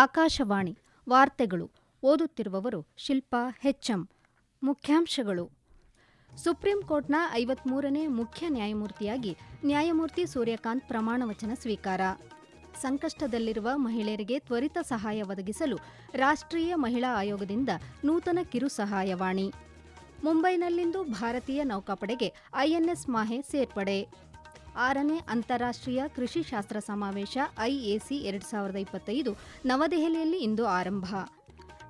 ಆಕಾಶವಾಣಿ ವಾರ್ತೆಗಳು ಓದುತ್ತಿರುವವರು ಶಿಲ್ಪಾ ಹೆಚ್ಎಂ ಮುಖ್ಯಾಂಶಗಳು. ಸುಪ್ರೀಂ ಕೋರ್ಟ್ನ ಐವತ್ಮೂರನೇ ಮುಖ್ಯ ನ್ಯಾಯಮೂರ್ತಿಯಾಗಿ ನ್ಯಾಯಮೂರ್ತಿ ಸೂರ್ಯಕಾಂತ್ ಪ್ರಮಾಣವಚನ ಸ್ವೀಕಾರ. ಸಂಕಷ್ಟದಲ್ಲಿರುವ ಮಹಿಳೆಯರಿಗೆ ತ್ವರಿತ ಸಹಾಯ ಒದಗಿಸಲು ರಾಷ್ಟ್ರೀಯ ಮಹಿಳಾ ಆಯೋಗದಿಂದ ನೂತನ ಕಿರು ಸಹಾಯವಾಣಿ. ಮುಂಬೈನಲ್ಲಿಂದು ಭಾರತೀಯ ನೌಕಾಪಡೆಗೆ ಐಎನ್ಎಸ್ ಮಾಹೆ ಸೇರ್ಪಡೆ. ಆರನೇ ಅಂತಾರಾಷ್ಟ್ರೀಯ ಕೃಷಿ ಶಾಸ್ತ್ರ ಸಮಾವೇಶ, ಐಎಸಿ ಎರಡು ಸಾವಿರದ ಇಪ್ಪತ್ತೈದು, ನವದೆಹಲಿಯಲ್ಲಿ ಇಂದು ಆರಂಭ.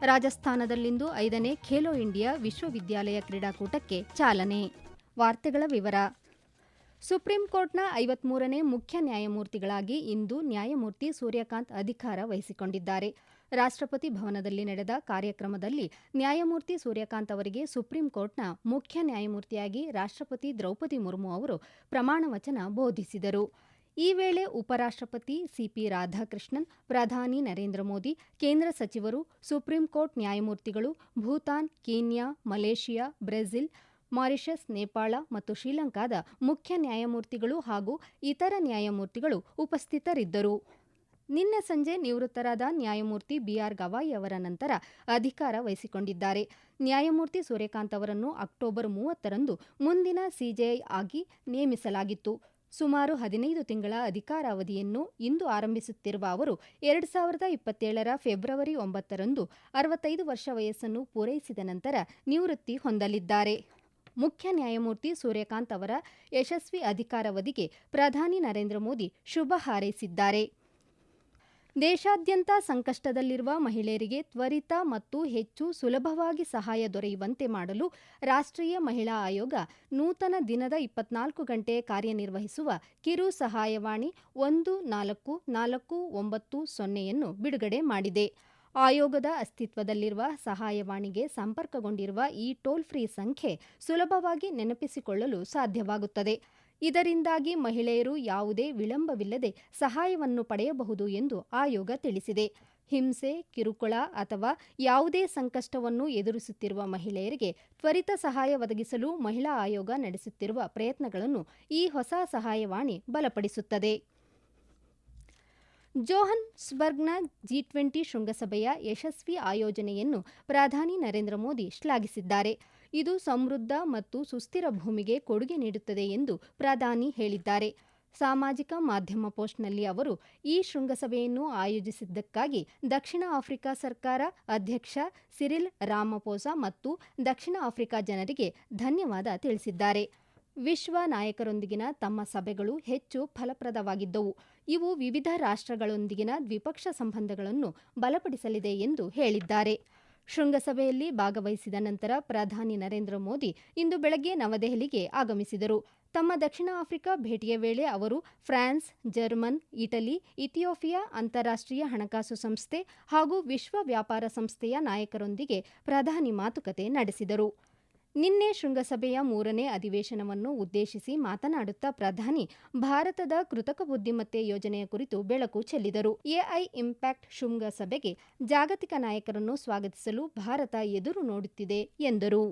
ರಾಜಸ್ಥಾನದಲ್ಲಿಂದು ಐದನೇ ಖೇಲೋ ಇಂಡಿಯಾ ವಿಶ್ವವಿದ್ಯಾಲಯ ಕ್ರೀಡಾಕೂಟಕ್ಕೆ ಚಾಲನೆ. ವಾರ್ತೆಗಳ ವಿವರ. ಸುಪ್ರೀಂ ಕೋರ್ಟ್ನ ಐವತ್ಮೂರನೇ ಮುಖ್ಯ ನ್ಯಾಯಮೂರ್ತಿಗಳಾಗಿ ಇಂದು ನ್ಯಾಯಮೂರ್ತಿ ಸೂರ್ಯಕಾಂತ್ ಅಧಿಕಾರ ವಹಿಸಿಕೊಂಡಿದ್ದಾರೆ. ರಾಷ್ಟ್ರಪತಿ ಭವನದಲ್ಲಿ ನಡೆದ ಕಾರ್ಯಕ್ರಮದಲ್ಲಿ ನ್ಯಾಯಮೂರ್ತಿ ಸೂರ್ಯಕಾಂತ್ ಅವರಿಗೆ ಸುಪ್ರೀಂ ಕೋರ್ಟ್ನ ಮುಖ್ಯ ನ್ಯಾಯಮೂರ್ತಿಯಾಗಿ ರಾಷ್ಟ್ರಪತಿ ದ್ರೌಪದಿ ಮುರ್ಮು ಅವರು ಪ್ರಮಾಣವಚನ ಬೋಧಿಸಿದರು. ಈ ವೇಳೆ ಉಪರಾಷ್ಟ್ರಪತಿ ಸಿಪಿ ರಾಧಾಕೃಷ್ಣನ್, ಪ್ರಧಾನಿ ನರೇಂದ್ರ ಮೋದಿ, ಕೇಂದ್ರ ಸಚಿವರು, ಸುಪ್ರೀಂ ಕೋರ್ಟ್ ನ್ಯಾಯಮೂರ್ತಿಗಳು Bhutan, Kenya, Malaysia, Brazil, Mauritius, Nepal ಮತ್ತು ಶ್ರೀಲಂಕಾದ ಮುಖ್ಯ ನ್ಯಾಯಮೂರ್ತಿಗಳು ಹಾಗೂ ಇತರ ನ್ಯಾಯಮೂರ್ತಿಗಳು ಉಪಸ್ಥಿತರಿದ್ದರು. ನಿನ್ನೆ ಸಂಜೆ ನಿವೃತ್ತರಾದ ನ್ಯಾಯಮೂರ್ತಿ ಬಿಆರ್ ಗವಾಯಿ ಅವರ ನಂತರ ಅಧಿಕಾರ ವಹಿಸಿಕೊಂಡಿದ್ದಾರೆ. ನ್ಯಾಯಮೂರ್ತಿ ಸೂರ್ಯಕಾಂತ್ ಅವರನ್ನು ಅಕ್ಟೋಬರ್ ಮೂವತ್ತರಂದು ಮುಂದಿನ ಸಿಜೆಐ ಆಗಿ ನೇಮಿಸಲಾಗಿತ್ತು. ಸುಮಾರು ಹದಿನೈದು ತಿಂಗಳ ಅಧಿಕಾರಾವಧಿಯನ್ನು ಇಂದು ಆರಂಭಿಸುತ್ತಿರುವ ಅವರು ಎರಡು ಸಾವಿರದ ಇಪ್ಪತ್ತೇಳರ ಫೆಬ್ರವರಿ ಒಂಬತ್ತರಂದು ಅರವತ್ತೈದು ವರ್ಷ ವಯಸ್ಸನ್ನು ಪೂರೈಸಿದ ನಂತರ ನಿವೃತ್ತಿ ಹೊಂದಲಿದ್ದಾರೆ. ಮುಖ್ಯ ನ್ಯಾಯಮೂರ್ತಿ ಸೂರ್ಯಕಾಂತ್ ಅವರ ಯಶಸ್ವಿ ಅಧಿಕಾರಾವಧಿಗೆ ಪ್ರಧಾನಿ ನರೇಂದ್ರ ಮೋದಿ ಶುಭ ಹಾರೈಸಿದ್ದಾರೆ. ದೇಶಾದ್ಯಂತ ಸಂಕಷ್ಟದಲ್ಲಿರುವ ಮಹಿಳೆಯರಿಗೆ ತ್ವರಿತ ಮತ್ತು ಹೆಚ್ಚು ಸುಲಭವಾಗಿ ಸಹಾಯ ದೊರೆಯುವಂತೆ ಮಾಡಲು ರಾಷ್ಟ್ರೀಯ ಮಹಿಳಾ ಆಯೋಗ ನೂತನ ದಿನದ ಇಪ್ಪತ್ನಾಲ್ಕು ಗಂಟೆ ಕಾರ್ಯನಿರ್ವಹಿಸುವ ಕಿರು ಸಹಾಯವಾಣಿ ಒಂದು ನಾಲ್ಕು ನಾಲ್ಕು ಒಂಬತ್ತು ಸೊನ್ನೆಯನ್ನು ಬಿಡುಗಡೆ ಮಾಡಿದೆ. ಆಯೋಗದ ಅಸ್ತಿತ್ವದಲ್ಲಿರುವ ಸಹಾಯವಾಣಿಗೆ ಸಂಪರ್ಕಗೊಂಡಿರುವ ಈ ಟೋಲ್ ಫ್ರೀ ಸಂಖ್ಯೆ ಸುಲಭವಾಗಿ ನೆನಪಿಸಿಕೊಳ್ಳಲು ಸಾಧ್ಯವಾಗುತ್ತದೆ. ಇದರಿಂದಾಗಿ ಮಹಿಳೆಯರು ಯಾವುದೇ ವಿಳಂಬವಿಲ್ಲದೆ ಸಹಾಯವನ್ನು ಪಡೆಯಬಹುದು ಎಂದು ಆಯೋಗ ತಿಳಿಸಿದೆ. ಹಿಂಸೆ, ಕಿರುಕುಳ ಅಥವಾ ಯಾವುದೇ ಸಂಕಷ್ಟವನ್ನು ಎದುರಿಸುತ್ತಿರುವ ಮಹಿಳೆಯರಿಗೆ ತ್ವರಿತ ಸಹಾಯ ಒದಗಿಸಲು ಮಹಿಳಾ ಆಯೋಗ ನಡೆಸುತ್ತಿರುವ ಪ್ರಯತ್ನಗಳನ್ನು ಈ ಹೊಸ ಸಹಾಯವಾಣಿ ಬಲಪಡಿಸುತ್ತದೆ. ಜೋಹನ್ಸ್ಬರ್ಗ್ನ ಜಿ ಟ್ವೆಂಟಿ ಶೃಂಗಸಭೆಯ ಯಶಸ್ವಿ ಆಯೋಜನೆಯನ್ನು ಪ್ರಧಾನಿ ನರೇಂದ್ರ ಮೋದಿ ಶ್ಲಾಘಿಸಿದ್ದಾರೆ. ಇದು ಸಮೃದ್ಧ ಮತ್ತು ಸುಸ್ಥಿರ ಭೂಮಿಗೆ ಕೊಡುಗೆ ನೀಡುತ್ತದೆ ಎಂದು ಪ್ರಧಾನಿ ಹೇಳಿದ್ದಾರೆ. ಸಾಮಾಜಿಕ ಮಾಧ್ಯಮ ಪೋಸ್ಟ್ನಲ್ಲಿ ಅವರು ಈ ಶೃಂಗಸಭೆಯನ್ನು ಆಯೋಜಿಸಿದ್ದಕ್ಕಾಗಿ ದಕ್ಷಿಣ ಆಫ್ರಿಕಾ ಸರ್ಕಾರ ಅಧ್ಯಕ್ಷ ಸಿರಿಲ್ ರಾಮಪೋಸಾ ಮತ್ತು ದಕ್ಷಿಣ ಆಫ್ರಿಕಾ ಜನರಿಗೆ ಧನ್ಯವಾದ ತಿಳಿಸಿದ್ದಾರೆ. ವಿಶ್ವ ನಾಯಕರೊಂದಿಗಿನ ತಮ್ಮ ಸಭೆಗಳು ಹೆಚ್ಚು ಫಲಪ್ರದವಾಗಿದ್ದವು. ಇವು ವಿವಿಧ ರಾಷ್ಟ್ರಗಳೊಂದಿಗಿನ ದ್ವಿಪಕ್ಷ ಸಂಬಂಧಗಳನ್ನು ಬಲಪಡಿಸಲಿದೆ ಎಂದು ಹೇಳಿದ್ದಾರೆ. ಶೃಂಗಸಭೆಯಲ್ಲಿ ಭಾಗವಹಿಸಿದ ನಂತರ ಪ್ರಧಾನಿ ನರೇಂದ್ರ ಮೋದಿ ಇಂದು ಬೆಳಗ್ಗೆ ನವದೆಹಲಿಗೆ ಆಗಮಿಸಿದರು. ತಮ್ಮ ದಕ್ಷಿಣ ಆಫ್ರಿಕಾ ಭೇಟಿಯ ವೇಳೆ ಅವರು ಫ್ರಾನ್ಸ್, ಜರ್ಮನ್, ಇಟಲಿ, ಇಥಿಯೋಪಿಯಾ ಅಂತಾರಾಷ್ಟ್ರೀಯ ಹಣಕಾಸು ಸಂಸ್ಥೆ ಹಾಗೂ ವಿಶ್ವ ವ್ಯಾಪಾರ ಸಂಸ್ಥೆಯ ನಾಯಕರೊಂದಿಗೆ ಪ್ರಧಾನಿ ಮಾತುಕತೆ ನಡೆಸಿದರು. ನಿನ್ನೆ ಶೃಂಗಸಭೆಯ ಮೂರನೇ ಅಧಿವೇಶನವನ್ನು ಉದ್ದೇಶಿಸಿ ಮಾತನಾಡುತ್ತಾ ಪ್ರಧಾನಿ, ಭಾರತದ ಕೃತಕ ಬುದ್ಧಿಮತ್ತೆ ಯೋಜನೆಯ ಕುರಿತು ಬೆಳಕು ಚೆಲ್ಲಿದರು. ಎಐ ಇಂಪ್ಯಾಕ್ಟ್ ಶೃಂಗಸಭೆಗೆ ಜಾಗತಿಕ ನಾಯಕರನ್ನು ಸ್ವಾಗತಿಸಲು ಭಾರತ ಎದುರು ನೋಡುತ್ತಿದೆ ಎಂದರು.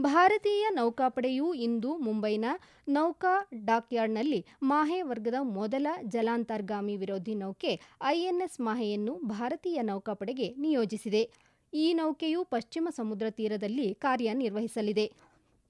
ಭಾರತೀಯ ನೌಕಾಪಡೆಯು ಇಂದು ಮುಂಬೈನ ನೌಕಾ ಡಾಕ್ಯಾರ್ಡ್ನಲ್ಲಿ ಮಾಹೆ ವರ್ಗದ ಮೊದಲ ಜಲಾಂತರ್ಗಾಮಿ ವಿರೋಧಿ ನೌಕೆ ಐಎನ್ಎಸ್ ಮಾಹೆಯನ್ನು ಭಾರತೀಯ ನೌಕಾಪಡೆಗೆ ನಿಯೋಜಿಸಿದೆ. ಈ ನೌಕೆಯು ಪಶ್ಚಿಮ ಸಮುದ್ರ ತೀರದಲ್ಲಿ ಕಾರ್ಯನಿರ್ವಹಿಸಲಿದೆ.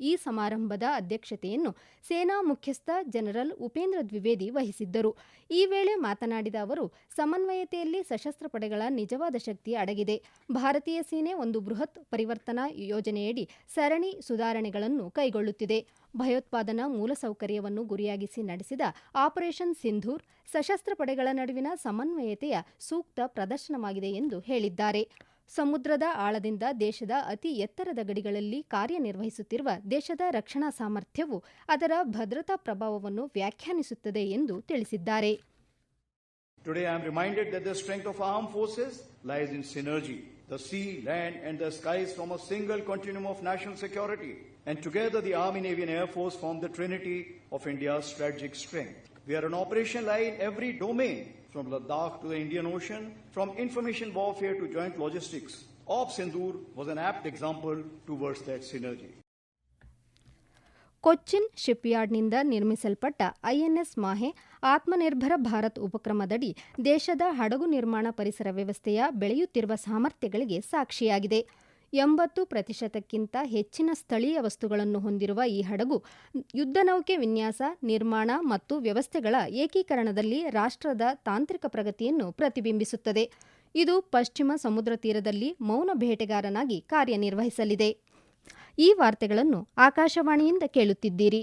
ಈ ಸಮಾರಂಭದ ಅಧ್ಯಕ್ಷತೆಯನ್ನು ಸೇನಾ ಮುಖ್ಯಸ್ಥ ಜನರಲ್ ಉಪೇಂದ್ರ ದ್ವಿವೇದಿ ವಹಿಸಿದ್ದರು. ಈ ವೇಳೆ ಮಾತನಾಡಿದ ಅವರು, ಸಮನ್ವಯತೆಯಲ್ಲಿ ಸಶಸ್ತ್ರ ಪಡೆಗಳ ನಿಜವಾದ ಶಕ್ತಿ ಅಡಗಿದೆ. ಭಾರತೀಯ ಸೇನೆ ಒಂದು ಬೃಹತ್ ಪರಿವರ್ತನಾ ಯೋಜನೆಯಡಿ ಸರಣಿ ಸುಧಾರಣೆಗಳನ್ನು ಕೈಗೊಳ್ಳುತ್ತಿದೆ. ಭಯೋತ್ಪಾದನಾ ಮೂಲಸೌಕರ್ಯವನ್ನು ಗುರಿಯಾಗಿಸಿ ನಡೆಸಿದ ಆಪರೇಷನ್ ಸಿಂಧೂರ್ ಸಶಸ್ತ್ರ ಪಡೆಗಳ ನಡುವಿನ ಸಮನ್ವಯತೆಯ ಸೂಕ್ತ ಪ್ರದರ್ಶನವಾಗಿದೆ ಎಂದು ಹೇಳಿದ್ದಾರೆ. ಸಮುದ್ರದ ಆಳದಿಂದ ದೇಶದ ಅತಿ ಎತ್ತರದ ಗಡಿಗಳಲ್ಲಿ ಕಾರ್ಯನಿರ್ವಹಿಸುತ್ತಿರುವ ದೇಶದ ರಕ್ಷಣಾ ಸಾಮರ್ಥ್ಯವು ಅದರ ಭದ್ರತಾ ಪ್ರಭಾವವನ್ನು ವ್ಯಾಖ್ಯಾನಿಸುತ್ತದೆ ಎಂದು ತಿಳಿಸಿದ್ದಾರೆ Today I am reminded that the strength of armed forces lies in synergy. The sea, land, and the skies form a single continuum of national security. And together the Army, Navy, and Air Force form the trinity of India's strategic strength. We are an operational line in every domain, from Ladakh to the Indian Ocean, from information warfare to joint logistics. Op Sindoor was an apt example towards that synergy. Cochin ಶಿಪ್ಯಾರ್ಡ್ನಿಂದ ನಿರ್ಮಿಸಲ್ಪಟ್ಟ INS Mahe Atmanirbhar Bharat ಉಪಕ್ರಮದಡಿ ದೇಶದ ಹಡಗು ನಿರ್ಮಾಣ ಪರಿಸರ ವ್ಯವಸ್ಥೆಯ ಬೆಳೆಯುತ್ತಿರುವ ಸಾಮರ್ಥ್ಯಗಳಿಗೆ ಸಾಕ್ಷಿಯಾಗಿದೆ ಎಂಬತ್ತು ಪ್ರತಿಶತಕ್ಕಿಂತ ಹೆಚ್ಚಿನ ಸ್ಥಳೀಯ ವಸ್ತುಗಳನ್ನು ಹೊಂದಿರುವ ಈ ಹಡಗು ಯುದ್ಧನೌಕೆ ವಿನ್ಯಾಸ, ನಿರ್ಮಾಣ ಮತ್ತು ವ್ಯವಸ್ಥೆಗಳ ಏಕೀಕರಣದಲ್ಲಿ ರಾಷ್ಟ್ರದ ತಾಂತ್ರಿಕ ಪ್ರಗತಿಯನ್ನು ಪ್ರತಿಬಿಂಬಿಸುತ್ತದೆ. ಇದು ಪಶ್ಚಿಮ ಸಮುದ್ರ ತೀರದಲ್ಲಿ ಮೌನ ಬೇಟೆಗಾರನಾಗಿ ಕಾರ್ಯನಿರ್ವಹಿಸಲಿದೆ. ಈ ವಾರ್ತೆಗಳನ್ನು ಆಕಾಶವಾಣಿಯಿಂದ ಕೇಳುತ್ತಿದ್ದೀರಿ.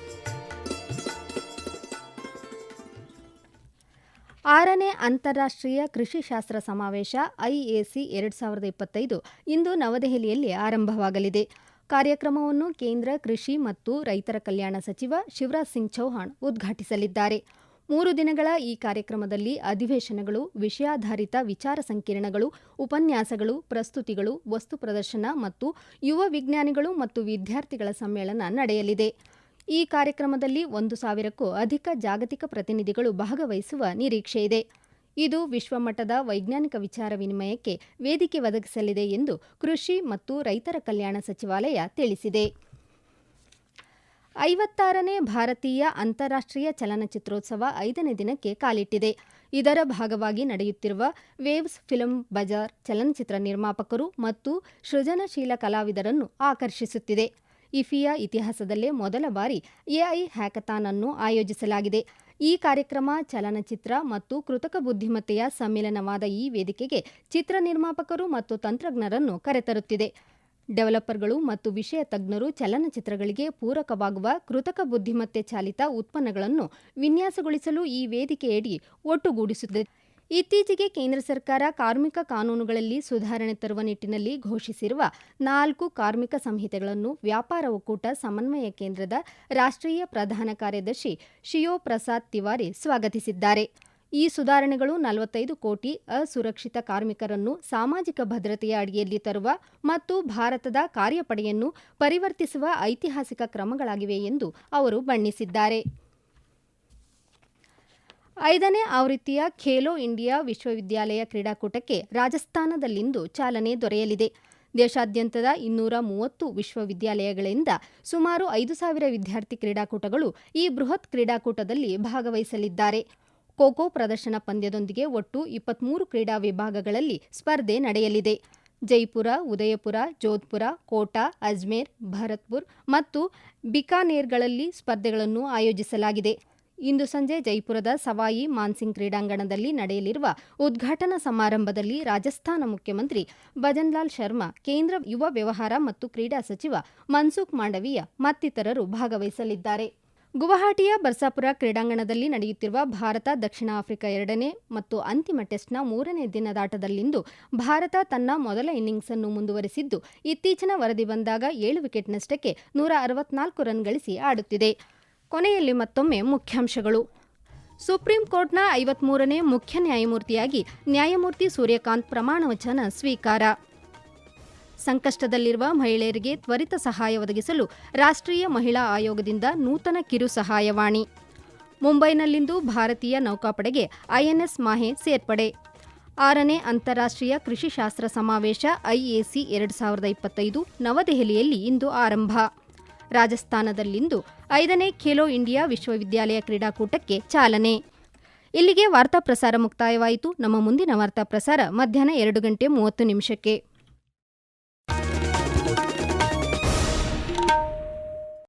ಆರನೇ ಅಂತಾರಾಷ್ಟ್ರೀಯ ಕೃಷಿ ಶಾಸ್ತ್ರ ಸಮಾವೇಶ ಐಎಸಿ ಎರಡ್ ಸಾವಿರದ ಇಪ್ಪತ್ತೈದು ಇಂದು ನವದೆಹಲಿಯಲ್ಲಿ ಆರಂಭವಾಗಲಿದೆ. ಕಾರ್ಯಕ್ರಮವನ್ನು ಕೇಂದ್ರ ಕೃಷಿ ಮತ್ತು ರೈತರ ಕಲ್ಯಾಣ ಸಚಿವ ಶಿವರಾಜ್ ಸಿಂಗ್ ಚೌಹಾಣ್ ಉದ್ಘಾಟಿಸಲಿದ್ದಾರೆ. ಮೂರು ದಿನಗಳ ಈ ಕಾರ್ಯಕ್ರಮದಲ್ಲಿ ಅಧಿವೇಶನಗಳು, ವಿಷಯಾಧಾರಿತ ವಿಚಾರ ಸಂಕಿರಣಗಳು, ಉಪನ್ಯಾಸಗಳು, ಪ್ರಸ್ತುತಿಗಳು, ವಸ್ತು ಪ್ರದರ್ಶನ ಮತ್ತು ಯುವ ವಿಜ್ಞಾನಿಗಳು ಮತ್ತು ವಿದ್ಯಾರ್ಥಿಗಳ ಸಮ್ಮೇಳನ ನಡೆಯಲಿದೆ. ಈ ಕಾರ್ಯಕ್ರಮದಲ್ಲಿ ಒಂದು ಸಾವಿರಕ್ಕೂ ಅಧಿಕ ಜಾಗತಿಕ ಪ್ರತಿನಿಧಿಗಳು ಭಾಗವಹಿಸುವ ನಿರೀಕ್ಷೆಯಿದೆ ಇದು ವಿಶ್ವಮಟ್ಟದ ವೈಜ್ಞಾನಿಕ ವಿಚಾರ ವಿನಿಮಯಕ್ಕೆ ವೇದಿಕೆ ಒದಗಿಸಲಿದೆ ಎಂದು ಕೃಷಿ ಮತ್ತು ರೈತರ ಕಲ್ಯಾಣ ಸಚಿವಾಲಯ ತಿಳಿಸಿದೆ. ಐವತ್ತಾರನೇ ಭಾರತೀಯ ಅಂತಾರಾಷ್ಟ್ರೀಯ ಚಲನಚಿತ್ರೋತ್ಸವ ಐದನೇ ದಿನಕ್ಕೆ ಕಾಲಿಟ್ಟಿದೆ. ಇದರ ಭಾಗವಾಗಿ ನಡೆಯುತ್ತಿರುವ ವೇವ್ಸ್ ಫಿಲಂ ಬಜಾರ್ ಚಲನಚಿತ್ರ ನಿರ್ಮಾಪಕರು ಮತ್ತು ಸೃಜನಶೀಲ ಕಲಾವಿದರನ್ನು ಆಕರ್ಷಿಸುತ್ತಿದೆ. ಇಫಿಯಾ ಇತಿಹಾಸದಲ್ಲೇ ಮೊದಲ ಬಾರಿ ಎಐ ಹ್ಯಾಕಥಾನ್ ಅನ್ನು ಆಯೋಜಿಸಲಾಗಿದೆ. ಈ ಕಾರ್ಯಕ್ರಮ, ಚಲನಚಿತ್ರ ಮತ್ತು ಕೃತಕ ಬುದ್ಧಿಮತ್ತೆಯ ಸಮ್ಮಿಲನವಾದ ಈ ವೇದಿಕೆಗೆ ಚಿತ್ರ ನಿರ್ಮಾಪಕರು ಮತ್ತು ತಂತ್ರಜ್ಞರನ್ನು ಕರೆತರುತ್ತಿದೆ. ಡೆವಲಪರ್ಗಳು ಮತ್ತು ವಿಷಯ ತಜ್ಞರು ಚಲನಚಿತ್ರಗಳಿಗೆ ಪೂರಕವಾಗುವ ಕೃತಕ ಬುದ್ಧಿಮತ್ತೆ ಚಾಲಿತ ಉತ್ಪನ್ನಗಳನ್ನು ವಿನ್ಯಾಸಗೊಳಿಸಲು ಈ ವೇದಿಕೆಯಡಿ ಒಟ್ಟುಗೂಡಿಸುತ್ತದೆ. ಇತ್ತೀಚೆಗೆ ಕೇಂದ್ರ ಸರ್ಕಾರ ಕಾರ್ಮಿಕ ಕಾನೂನುಗಳಲ್ಲಿ ಸುಧಾರಣೆ ತರುವ ನಿಟ್ಟಿನಲ್ಲಿ ಘೋಷಿಸಿರುವ ನಾಲ್ಕು ಕಾರ್ಮಿಕ ಸಂಹಿತೆಗಳನ್ನು ವ್ಯಾಪಾರ ಒಕ್ಕೂಟ ಸಮನ್ವಯ ಕೇಂದ್ರದ ರಾಷ್ಟ್ರೀಯ ಪ್ರಧಾನ ಕಾರ್ಯದರ್ಶಿ ಶಿಯೋ ಪ್ರಸಾದ್ ತಿವಾರಿ ಸ್ವಾಗತಿಸಿದ್ದಾರೆ. ಈ ಸುಧಾರಣೆಗಳು ನಲವತ್ತೈದು ಕೋಟಿ ಅಸುರಕ್ಷಿತ ಕಾರ್ಮಿಕರನ್ನು ಸಾಮಾಜಿಕ ಭದ್ರತೆಯ ಅಡಿಯಲ್ಲಿ ತರುವ ಮತ್ತು ಭಾರತದ ಕಾರ್ಯಪಡೆಯನ್ನು ಪರಿವರ್ತಿಸುವ ಐತಿಹಾಸಿಕ ಕ್ರಮಗಳಾಗಿವೆ ಎಂದು ಅವರು ಬಣ್ಣಿಸಿದ್ದಾರೆ. ಐದನೇ ಆವೃತ್ತಿಯ ಖೇಲೋ ಇಂಡಿಯಾ ವಿಶ್ವವಿದ್ಯಾಲಯ ಕ್ರೀಡಾಕೂಟಕ್ಕೆ ರಾಜಸ್ಥಾನದಲ್ಲಿಂದು ಚಾಲನೆ ದೊರೆಯಲಿದೆ. ದೇಶಾದ್ಯಂತದ ಇನ್ನೂರ ಮೂವತ್ತು ವಿಶ್ವವಿದ್ಯಾಲಯಗಳಿಂದ ಸುಮಾರು ಐದು ಸಾವಿರ ವಿದ್ಯಾರ್ಥಿ ಕ್ರೀಡಾಕೂಟಗಳು ಈ ಬೃಹತ್ ಕ್ರೀಡಾಕೂಟದಲ್ಲಿ ಭಾಗವಹಿಸಲಿದ್ದಾರೆ. ಖೋಖೋ ಪ್ರದರ್ಶನ ಪಂದ್ಯದೊಂದಿಗೆ ಒಟ್ಟು ಇಪ್ಪತ್ಮೂರು ಕ್ರೀಡಾ ವಿಭಾಗಗಳಲ್ಲಿ ಸ್ಪರ್ಧೆ ನಡೆಯಲಿದೆ. ಜೈಪುರ, ಉದಯಪುರ, ಜೋಧ್ಪುರ, ಕೋಟಾ, ಅಜ್ಮೇರ್, ಭರತ್ಪುರ್ ಮತ್ತು ಬಿಕಾನೇರ್ಗಳಲ್ಲಿ ಸ್ಪರ್ಧೆಗಳನ್ನು ಆಯೋಜಿಸಲಾಗಿದೆ. ಇಂದು ಸಂಜೆ ಜೈಪುರದ ಸವಾಯಿ ಮಾನ್ಸಿಂಗ್ ಕ್ರೀಡಾಂಗಣದಲ್ಲಿ ನಡೆಯಲಿರುವ ಉದ್ಘಾಟನಾ ಸಮಾರಂಭದಲ್ಲಿ ರಾಜಸ್ಥಾನ ಮುಖ್ಯಮಂತ್ರಿ ಭಜನ್ಲಾಲ್ ಶರ್ಮಾ, ಕೇಂದ್ರ ಯುವ ವ್ಯವಹಾರ ಮತ್ತು ಕ್ರೀಡಾ ಸಚಿವ ಮನ್ಸುಖ್ ಮಾಂಡವೀಯ ಮತ್ತಿತರರು ಭಾಗವಹಿಸಲಿದ್ದಾರೆ. ಗುವಾಹಟಿಯ ಬರ್ಸಾಪುರ ಕ್ರೀಡಾಂಗಣದಲ್ಲಿ ನಡೆಯುತ್ತಿರುವ ಭಾರತ ದಕ್ಷಿಣ ಆಫ್ರಿಕಾ ಎರಡನೇ ಮತ್ತು ಅಂತಿಮ ಟೆಸ್ಟ್ನ ಮೂರನೇ ದಿನದಾಟದಲ್ಲಿಂದು ಭಾರತ ತನ್ನ ಮೊದಲ ಇನ್ನಿಂಗ್ಸ್ ಅನ್ನು ಮುಂದುವರೆಸಿದ್ದು, ಇತ್ತೀಚಿನ ವರದಿ ಬಂದಾಗ ಏಳು ವಿಕೆಟ್ನಷ್ಟಕ್ಕೆ ನೂರ ಅರವತ್ನಾಲ್ಕು ರನ್ ಗಳಿಸಿ ಆಡುತ್ತಿದೆ. ಕೊನೆಯಲ್ಲಿ ಮತ್ತೊಮ್ಮೆ ಮುಖ್ಯಾಂಶಗಳು. ಸುಪ್ರೀಂ ಕೋರ್ಟ್ನ ಐವತ್ಮೂರನೇ ಮುಖ್ಯ ನ್ಯಾಯಮೂರ್ತಿಯಾಗಿ ನ್ಯಾಯಮೂರ್ತಿ ಸೂರ್ಯಕಾಂತ್ ಪ್ರಮಾಣವಚನ ಸ್ವೀಕಾರ. ಸಂಕಷ್ಟದಲ್ಲಿರುವ ಮಹಿಳೆಯರಿಗೆ ತ್ವರಿತ ಸಹಾಯ ಒದಗಿಸಲು ರಾಷ್ಟ್ರೀಯ ಮಹಿಳಾ ಆಯೋಗದಿಂದ ನೂತನ ಕಿರು ಸಹಾಯವಾಣಿ. ಮುಂಬೈನಲ್ಲಿಂದು ಭಾರತೀಯ ನೌಕಾಪಡೆಗೆ ಐಎನ್ಎಸ್ ಮಾಹೆ ಸೇರ್ಪಡೆ. ಆರನೇ ಅಂತಾರಾಷ್ಟ್ರೀಯ ಕೃಷಿ ಶಾಸ್ತ್ರ ಸಮಾವೇಶ ಐಎಸಿ ಎರಡು ಸಾವಿರದ ಇಪ್ಪತ್ತೈದು ನವದೆಹಲಿಯಲ್ಲಿ ಇಂದು ಆರಂಭ. ರಾಜಸ್ಥಾನದಲ್ಲಿಂದು ಐದನೇ ಖೇಲೋ ಇಂಡಿಯಾ ವಿಶ್ವವಿದ್ಯಾಲಯ ಕ್ರೀಡಾಕೂಟಕ್ಕೆ ಚಾಲನೆ. ಇಲ್ಲಿಗೆ ವಾರ್ತಾ ಪ್ರಸಾರ ಮುಕ್ತಾಯವಾಯಿತು. ನಮ್ಮ ಮುಂದಿನ ವಾರ್ತಾ ಪ್ರಸಾರ ಮಧ್ಯಾಹ್ನ ಎರಡು ಗಂಟೆ ಮೂವತ್ತು ನಿಮಿಷಕ್ಕೆ.